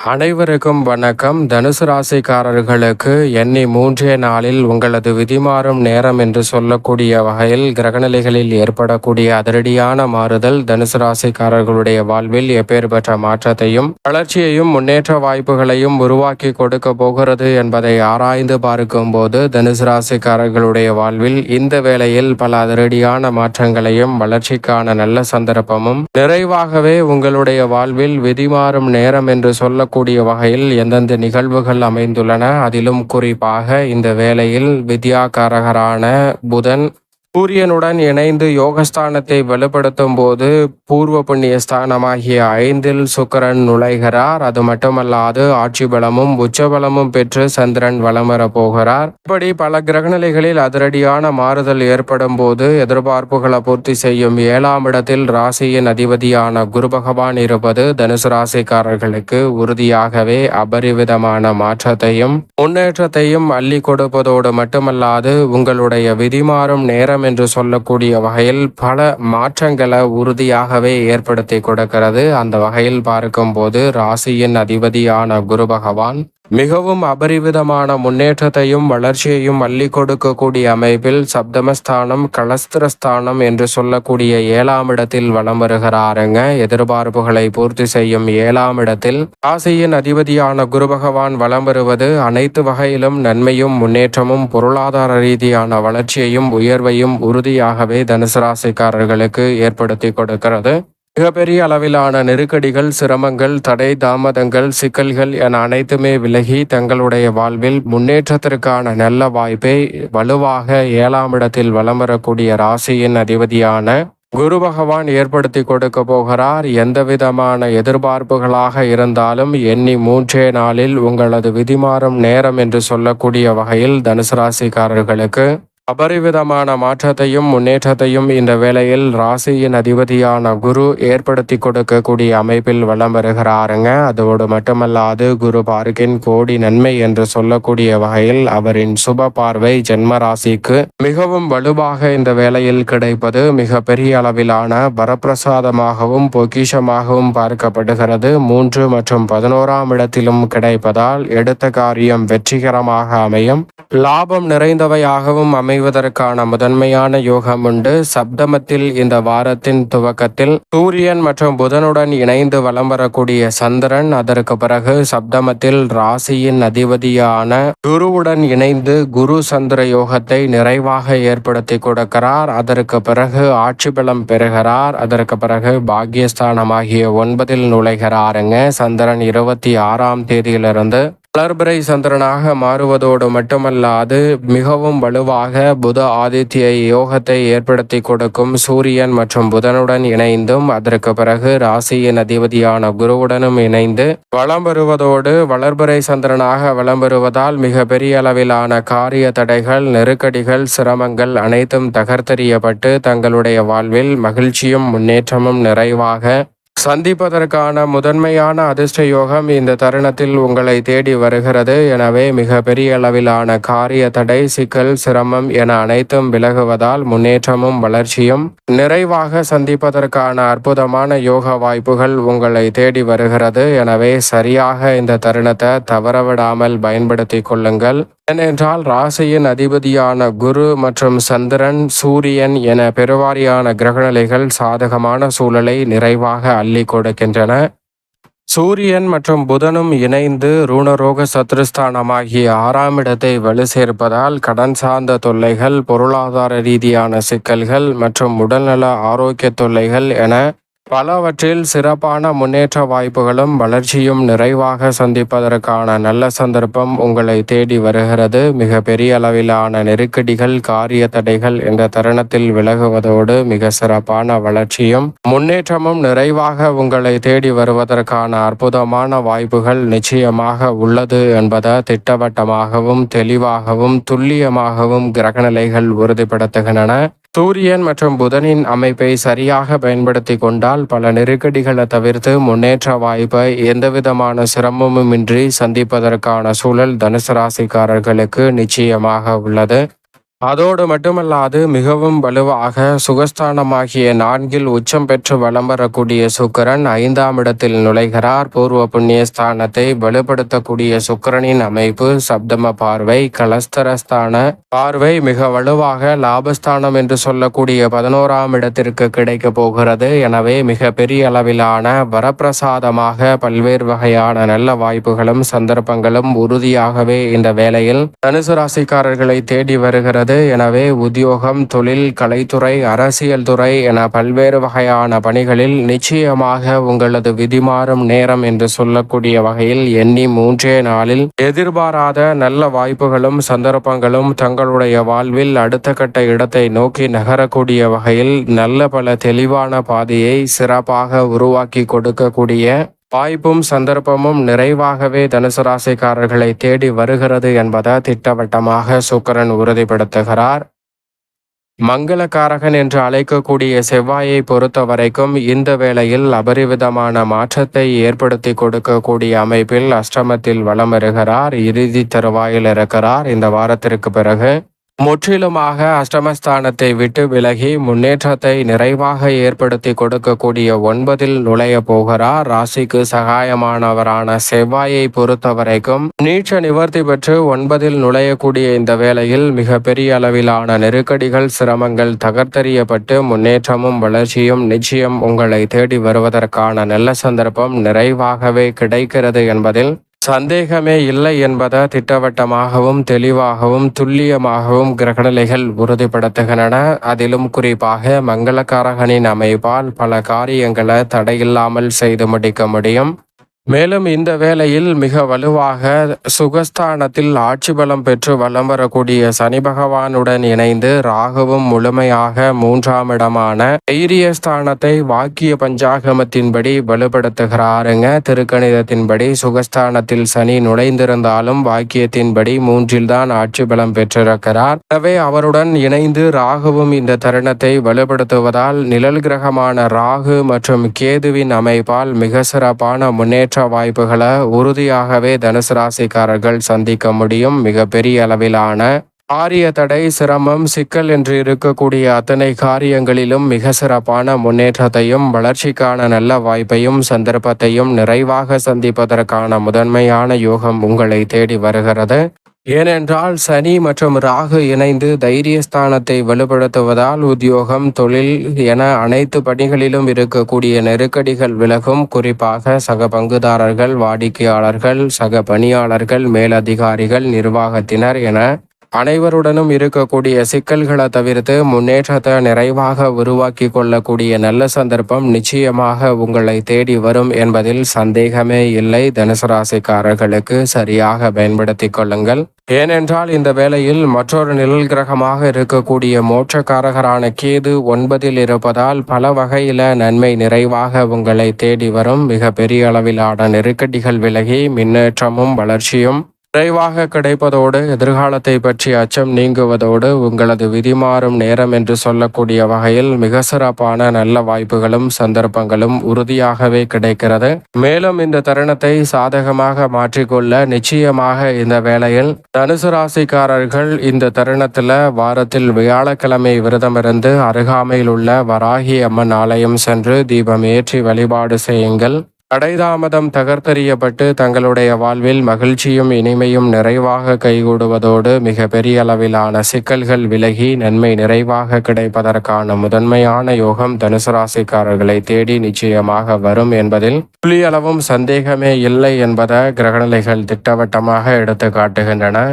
அனைவருக்கும் வணக்கம். தனுசு ராசிக்காரர்களுக்கு எண்ணி மூன்றே நாளில் உங்களது விதிமாறும் நேரம் என்று சொல்லக்கூடிய வகையில் கிரகநிலைகளில் ஏற்படக்கூடிய அதிரடியான மாறுதல் தனுசு ராசிக்காரர்களுடைய வாழ்வில் எப்பேற்பட்ட மாற்றத்தையும் வளர்ச்சியையும் முன்னேற்ற வாய்ப்புகளையும் உருவாக்கி கொடுக்க போகிறது என்பதை ஆராய்ந்து பார்க்கும்போது தனுசு ராசிக்காரர்களுடைய வாழ்வில் இந்த வேளையில் பல அதிரடியான மாற்றங்களையும் வளர்ச்சிக்கான நல்ல சந்தர்ப்பமும் நிறைவாகவே உங்களுடைய வாழ்வில் விதிமாறும் நேரம் என்று சொல்ல கூடிய வகையில் எந்தெந்த நிகழ்வுகள் அமைந்துள்ளன அதிலும் குறிப்பாக இந்த வேளையில் வித்யாகாரகரான புதன் சூரியனுடன் இணைந்து யோகஸ்தானத்தை வலுப்படுத்தும் போது பூர்வ புண்ணிய ஸ்தானமாகிய ஐந்தில் சுக்கரன் நுழைகிறார். அது மட்டுமல்லாது ஆட்சி பலமும் உச்சபலமும் பெற்று சந்திரன் வலம் வர போகிறார். இப்படி பல கிரகநிலைகளில் அதிரடியான மாறுதல் ஏற்படும் போது எதிர்பார்ப்புகளை பூர்த்தி செய்யும் ஏழாம் இடத்தில் ராசியின் அதிபதியான குரு பகவான் இருப்பது தனுசு ராசிக்காரர்களுக்கு உறுதியாகவே அபரிவிதமான மாற்றத்தையும் முன்னேற்றத்தையும் அள்ளி கொடுப்பதோடு மட்டுமல்லாது உங்களுடைய விதிமாறும் நேரம் என்று சொல்லக்கூடிய வகையில் பல மாற்றங்களை உறுதியாகவே ஏற்படுத்தி கொடுக்கிறது. அந்த வகையில் பார்க்கும்போது ராசியின் அதிபதியான குரு பகவான் மிகவும் அபரிவிதமான முன்னேற்றத்தையும் வளர்ச்சியையும் அள்ளி கொடுக்கக்கூடிய அமைப்பில் சப்தமஸ்தானம் கலஸ்திரஸ்தானம் என்று சொல்லக்கூடிய ஏழாம் இடத்தில் வலம் வருகிறாருங்க. எதிர்பார்ப்புகளை பூர்த்தி செய்யும் ஏழாம் இடத்தில் ராசியின் அதிபதியான குரு பகவான் வலம் வருவது அனைத்து வகையிலும் நன்மையும் முன்னேற்றமும் பொருளாதார ரீதியான வளர்ச்சியையும் உயர்வையும் உறுதியாகவே தனுசு ராசிக்காரர்களுக்கு ஏற்படுத்தி கொடுக்கிறது. மிகப்பெரிய அளவிலான நெருக்கடிகள் சிரமங்கள் தடை தாமதங்கள் சிக்கல்கள் என அனைத்துமே விலகி தங்களுடைய வாழ்வில் முன்னேற்றத்திற்கான நல்ல வாய்ப்பை வலுவாக ஏழாம் இடத்தில் வலம் வரக்கூடிய ராசியின் அதிபதியான குரு பகவான் ஏற்படுத்தி கொடுக்க போகிறார். எந்த விதமான எதிர்பார்ப்புகளாக இருந்தாலும் எண்ணி மூன்றே நாளில் உங்களது விதிமாறும் நேரம் என்று சொல்லக்கூடிய வகையில் தனுசு ராசிக்காரர்களுக்கு அபரிவிதமான மாற்றத்தையும் முன்னேற்றத்தையும் இந்த வேளையில் ராசியின் அதிபதியான குரு ஏற்படுத்தி கொடுக்கக்கூடிய அமைப்பில் வலம் வருகிறாருங்க. அதோடு மட்டுமல்லாது குரு பார்க்கின் கோடி நன்மை என்று சொல்லக்கூடிய வகையில் அவரின் சுப பார்வை ஜென்ம ராசிக்கு மிகவும் வலுவாக இந்த வேளையில் கிடைப்பது மிக பெரிய அளவிலான வரப்பிரசாதமாகவும் பொக்கிஷமாகவும் பார்க்கப்படுகிறது. மூன்று மற்றும் பதினோராம் இடத்திலும் கிடைப்பதால் எடுத்த காரியம் வெற்றிகரமாக அமையும். லாபம் நிறைந்தவையாகவும் அமை அடைவதற்கான முதன்மையான யோகம் உண்டு. சப்தமத்தில் இந்த வாரத்தின் துவக்கத்தில் சூரியன் மற்றும் புதனுடன் இணைந்து வலம் வரக்கூடிய சந்திரன் அதற்கு பிறகு சப்தமத்தில் ராசியின் அதிபதியான குருவுடன் இணைந்து குரு சந்திர யோகத்தை நிறைவாக ஏற்படுத்தி கொடுக்கிறார். அதற்கு பிறகு ஆட்சி பலம் பெறுகிறார். அதற்கு பிறகு பாக்யஸ்தானமாகிய ஒன்பதில் நுழைகிறாருங்க. சந்திரன் இருபத்தி ஆறாம் தேதியிலிருந்து வளர்பிறை சந்திரனாக மாறுவதோடு மட்டுமல்லாது மிகவும் வலுவாக புத ஆதித்ய யோகத்தை ஏற்படுத்தி கொடுக்கும் சூரியன் மற்றும் புதனுடன் இணைந்தும் அதற்கு பிறகு ராசியின் அதிபதியான குருவுடனும் இணைந்து வளம் பெறுவதோடு வளர்பிறை சந்திரனாக வளம் பெறுவதால் மிக பெரிய அளவிலான காரிய தடைகள் நெருக்கடிகள் சிரமங்கள் அனைத்தும் தகர்த்தெறியப்பட்டு தங்களுடைய வாழ்வில் மகிழ்ச்சியும் முன்னேற்றமும் நிறைவாக சந்திப்பதற்கான முதன்மையான அதிர்ஷ்ட யோகம் இந்த தருணத்தில் உங்களை தேடி வருகிறது. எனவே மிக பெரிய அளவிலான காரிய தடை சிக்கல் சிரமம் என அனைத்தும் விலகுவதால் முன்னேற்றமும் வளர்ச்சியும் நிறைவாக சந்திப்பதற்கான அற்புதமான யோக வாய்ப்புகள் உங்களை தேடி வருகிறது. எனவே சரியாக இந்த தருணத்தை தவறவிடாமல் பயன்படுத்தி கொள்ளுங்கள். ஏனென்றால் ராசியின் அதிபதியான குரு மற்றும் சந்திரன் சூரியன் என பெருவாரியான கிரகநிலைகள் சாதகமான சூழலை நிறைவாக அள்ளி கொடுக்கின்றன. சூரியன் மற்றும் புதனும் இணைந்து ரூணரோக சத்ருஸ்தானமாகிய ஆறாம் இடத்தை வலு சேர்ப்பதால் கடன் சார்ந்த தொல்லைகள் பொருளாதார ரீதியான சிக்கல்கள் மற்றும் உடல்நல ஆரோக்கிய தொல்லைகள் என பலவற்றில் சிறப்பான முன்னேற்ற வாய்ப்புகளும் வளர்ச்சியும் நிறைவாக சந்திப்பதற்கான நல்ல சந்தர்ப்பம் உங்களை தேடி வருகிறது. மிக பெரிய அளவிலான நெருக்கடிகள் காரிய தடைகள் என்ற தருணத்தில் விலகுவதோடு மிக சிறப்பான வளர்ச்சியும் முன்னேற்றமும் நிறைவாக உங்களை தேடி வருவதற்கான அற்புதமான வாய்ப்புகள் நிச்சயமாக உள்ளது என்பதை திட்டவட்டமாகவும் தெளிவாகவும் துல்லியமாகவும் கிரகநிலைகள் உறுதிப்படுத்துகின்றன. சூரியன் மற்றும் புதனின் அமைப்பை சரியாக பயன்படுத்தி கொண்டால் பல நெருக்கடிகளை தவிர்த்து முன்னேற்ற வாய்ப்பை எந்தவிதமான சிரமமுமின்றி சந்திப்பதற்கான சூழல் தனுசு ராசிக்காரர்களுக்கு நிச்சயமாக உள்ளது. அதோடு மட்டுமல்லாது மிகவும் வலுவாக சுகஸ்தானமாகிய நான்கில் உச்சம் பெற்று வலம் வரக்கூடிய சுக்கிரன் ஐந்தாம் இடத்தில் நுழைகிறார். பூர்வ புண்ணிய ஸ்தானத்தை வலுப்படுத்தக்கூடிய சுக்கிரனின் அமைப்பு சப்தம பார்வை கலஸ்தரஸ்தான பார்வை மிக வலுவாக லாபஸ்தானம் என்று சொல்லக்கூடிய பதினோராம் இடத்திற்கு கிடைக்க போகிறது. எனவே மிக பெரிய அளவிலான வரப்பிரசாதமாக பல்வேறு வகையான நல்ல வாய்ப்புகளும் சந்தர்ப்பங்களும் உறுதியாகவே இந்த வேளையில் தனுசு ராசிக்காரர்களை தேடி வருகிறது. உள்ளது எனவே உத்தியோகம் தொழில் கலைத்துறை அரசியல் துறை என பல்வேறு வகையான பணிகளில் நிச்சயமாக உங்களது விதிமாறும் நேரம் என்று சொல்லக்கூடிய வகையில் எண்ணி மூன்றே நாளில் எதிர்பாராத நல்ல வாய்ப்புகளும் சந்தர்ப்பங்களும் தங்களுடைய வாழ்வில் அடுத்த கட்ட இடத்தை நோக்கி நகரக்கூடிய வகையில் நல்ல பல தெளிவான பாதையை சிறப்பாக உருவாக்கி கொடுக்கக்கூடிய வாய்ப்பும் சந்தர்ப்பமும் நிறைவாகவே தனுசு ராசிக்காரர்களை தேடி வருகிறது என்பதை திட்டவட்டமாக சுக்கரன் உறுதிப்படுத்துகிறார். மங்களக்காரகன் என்று அழைக்கக்கூடிய செவ்வாயை பொறுத்த வரைக்கும் இந்த வேளையில் அபரிவிதமான மாற்றத்தை ஏற்படுத்தி கொடுக்கக்கூடிய அமைப்பில் அஷ்டமத்தில் வளம் வருகிறார். இறுதி தருவாயில் இருக்கிறார். இந்த வாரத்திற்கு பிறகு முற்றிலுமாக அஷ்டமஸ்தானத்தை விட்டு விலகி முன்னேற்றத்தை நிறைவாக ஏற்படுத்தி கொடுக்கக்கூடிய ஒன்பதில் நுழைய போகிறார் ராசிக்கு சகாயமானவரான செவ்வாயை பொறுத்த வரைக்கும் நீச்ச நிவர்த்தி பெற்று ஒன்பதில் நுழையக்கூடிய இந்த வேளையில் மிக பெரிய அளவிலான நெருக்கடிகள் சிரமங்கள் தகர்த்தறியப்பட்டு முன்னேற்றமும் வளர்ச்சியும் நிச்சயம் உங்களை தேடி வருவதற்கான நல்ல சந்தர்ப்பம் நிறைவாகவே கிடைக்கிறது என்பதில் சந்தேகமே இல்லை என்பதை திட்டவட்டமாகவும் தெளிவாகவும் துல்லியமாகவும் கிரகநிலைகள் உறுதிப்படுத்துகின்றன. அதிலும் குறிப்பாக மங்களக்காரகனின் அமைப்பால் பல காரியங்களை தடையில்லாமல் செய்து முடிக்க முடியும். மேலும் இந்த வேளையில் மிக வலுவாக சுகஸ்தானத்தில் ஆட்சி பலம் பெற்று வலம் வரக்கூடிய சனி பகவானுடன் இணைந்து ராகுவும் முழுமையாக மூன்றாம் இடமான தைரியஸ்தானத்தை வாக்கிய பஞ்சாகமத்தின்படி வலுப்படுத்துகிறாருங்க. திருக்கணிதத்தின்படி சுகஸ்தானத்தில் சனி நுழைந்திருந்தாலும் வாக்கியத்தின்படி மூன்றில்தான் ஆட்சி பலம் பெற்றிருக்கிறார். எனவே அவருடன் இணைந்து ராகுவும் இந்த தருணத்தை வலுப்படுத்துவதால் நிழல் கிரகமான ராகு மற்றும் கேதுவின் அமைப்பால் மிக சிறப்பான முன்னேற்ற முன்னேற்ற வாய்ப்புகளை உறுதியாகவே தனுசு ராசிக்காரர்கள் சந்திக்க முடியும் மிக பெரிய அளவிலான காரிய தடை சிரமம் சிக்கல் என்று இருக்கக்கூடிய அத்தனை காரியங்களிலும் மிக சிறப்பான முன்னேற்றத்தையும் வளர்ச்சிக்கான நல்ல வாய்ப்பையும் சந்தர்ப்பத்தையும் நிறைவாக சந்திப்பதற்கான முதன்மையான யோகம் உங்களை தேடி வருகிறது. ஏனென்றால் சனி மற்றும் ராகு இணைந்து தைரியஸ்தானத்தை வலுப்படுத்துவதால் உத்தியோகம் தொழில் என அனைத்து பணிகளிலும் இருக்கக்கூடிய நெருக்கடிகள் விலகும். குறிப்பாக சக பங்குதாரர்கள் வாடிக்கையாளர்கள் சக பணியாளர்கள் மேலதிகாரிகள் நிர்வாகத்தினர் என அனைவருடனும் இருக்கக்கூடிய சிக்கல்களை தவிர்த்து முன்னேற்றத்தை நிறைவாக உருவாக்கி கொள்ளக்கூடிய நல்ல சந்தர்ப்பம் நிச்சயமாக உங்களை தேடி வரும் என்பதில் சந்தேகமே இல்லை. தனுசு ராசிக்காரர்களுக்கு சரியாக பயன்படுத்தி கொள்ளுங்கள். ஏனென்றால் இந்த வேளையில் மற்றொரு நிழல் கிரகமாக இருக்கக்கூடிய மோட்சக்காரகரான கேது ஒன்பதில் இருப்பதால் பல வகையில நன்மை நிறைவாக உங்களை தேடி வரும். மிக பெரிய அளவிலான நெருக்கடிகள் விலகி முன்னேற்றமும் வளர்ச்சியும் விரைவாக கிடைப்பதோடு எதிர்காலத்தை பற்றிய அச்சம் நீங்குவதோடு உங்களது விதிமாறும் நேரம் என்று சொல்லக்கூடிய வகையில் மிக சிறப்பான நல்ல வாய்ப்புகளும் சந்தர்ப்பங்களும் உறுதியாகவே கிடைக்கிறது. மேலும் இந்த தருணத்தை சாதகமாக மாற்றிக்கொள்ள நிச்சயமாக இந்த வேளையில் தனுசு ராசிக்காரர்கள் இந்த தருணத்துல வாரத்தில் வியாழக்கிழமை விரதமிருந்து அருகாமையில் உள்ள வராகி அம்மன் ஆலயம் சென்று தீபம் ஏற்றி வழிபாடு செய்யுங்கள். தடைதாமதம் தகர்த்தறியப்பட்டு தங்களுடைய வாழ்வில் மகிழ்ச்சியும் இனிமையும் நிறைவாக கைகூடுவதோடு மிக பெரிய அளவிலான சிக்கல்கள் விலகி நன்மை நிறைவாக கிடைப்பதற்கான முதன்மையான யோகம் தனுசு ராசிக்காரர்களை தேடி நிச்சயமாக வரும் என்பதில் புள்ளியளவும் சந்தேகமே இல்லை என்பதை கிரகநிலைகள் திட்டவட்டமாக எடுத்து காட்டுகின்றன